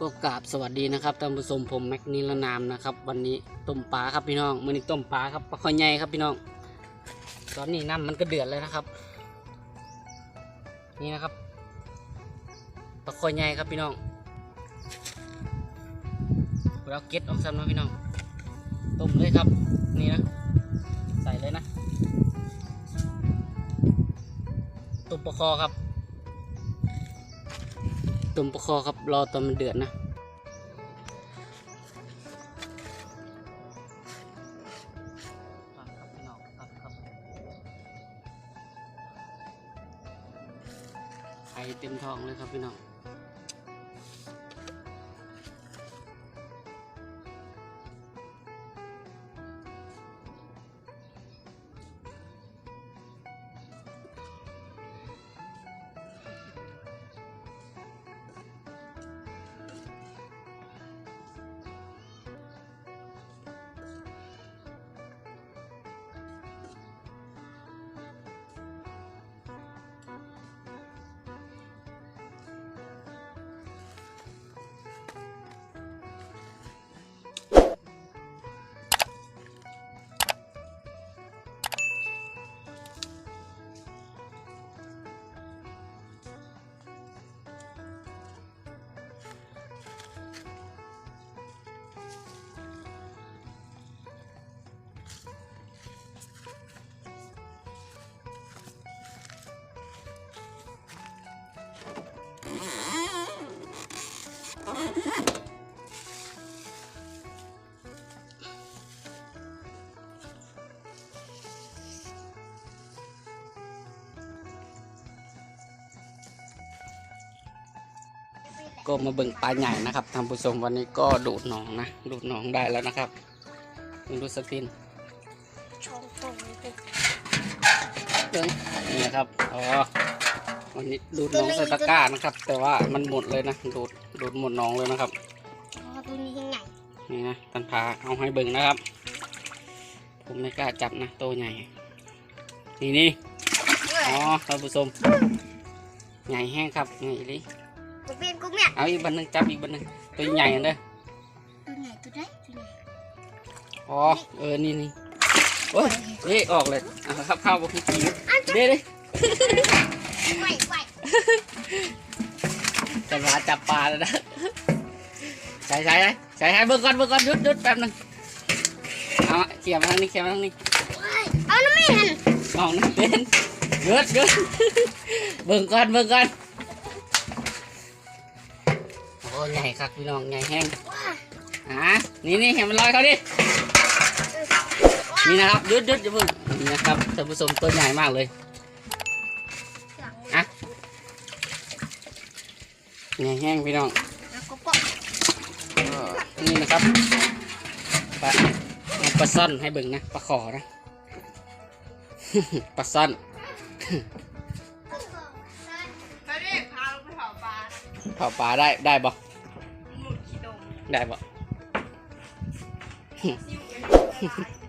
ก็กลาบสวัสดีนะครับท่านผู้ชมผมแม็กนิลนามนะครับ วันนี้ต้มปลาครับพี่น้องมื้อนี้ต้มปลาครับปลาคอยใหญ่ครับพี่น้อง ตอนนี้น้ำมันก็เดือดเลยนะครับ นี่นะครับปลาคอยใหญ่ครับพี่น้องเราเก็ตออกซ้ำนะพี่น้องต้มเลยครับ นี่นะ ใส่เลยนะต้มปลาคอครับ ตุ่มประคอครับรอตอนมันเดือดนะไข่เต็มท้องเลยครับพี่น้อง ก็มาเบิ่งปลาใหญ่นะครับท่านผู้ชมวันนี้ก็ดูดหนองนะดูดหนองได้แล้วนะครับดูสตินชงตรงนี้เป็นเบิ่งนี่นะครับอ๋อ วันนี้ดูดหนองใส่ตะกร้านะครับ แต่ว่ามันหมดเลยนะดูดดูดหมดหนองเลยนะครับอ๋อตัวนี้ยังไงนี่นะตันพาเอาให้เบิ่งนะครับ ผมไม่กล้าจับนะโตวใหญ่ นี่นี่อ๋อท่านผู้ชมใหญ่แห้งครับใหญ่อีหลิกูเป็นกูเนี่ยเอาอีกบันหนึงจับอีกบันหนึงตัวใหญ่อันเด้อตัวไหนตัวไหนตัวไหนอ๋อเออนี่นี่โอ้ยเอ้ยออกเลยเอาครับเข้าบุกกี้เด้เด้ไหวไหว จะมาจับปลาแล้วนะใส่ใส่ใส่ใส่ให้เบิ่งก่อนเบิ่งก่อนหยุดหยุดแป๊บหนึงเอาเขี่ยมาทางนี้เขี่ยมาทางนี้เอาน้ำไม่หันมองนั่นเป็นหยุดหยุดเบิ่งก่อนเบิ่งก่อนโอ้ใหญ่ครับพี่น้องใหญ่แห้งว้าอะนี่นี่เห็นมันลอยเขาดินี่นะครับหยุดหยุดอย่าเพิ่งนี่นะครับท่านผู้ชมตัวใหญ่มากเลย ใหญ่แห้งพี่น้องแล้วก็ปะก็นี่นะครับปลาเอาปลาซ่อนให้เบิ่งนะปลาขอนะปลาซ่อนไม่ได้พาลงไปเผาปลาเผาปลาได้ได้บ่หมุดขี้ดงได้บ่ซิ่วกัน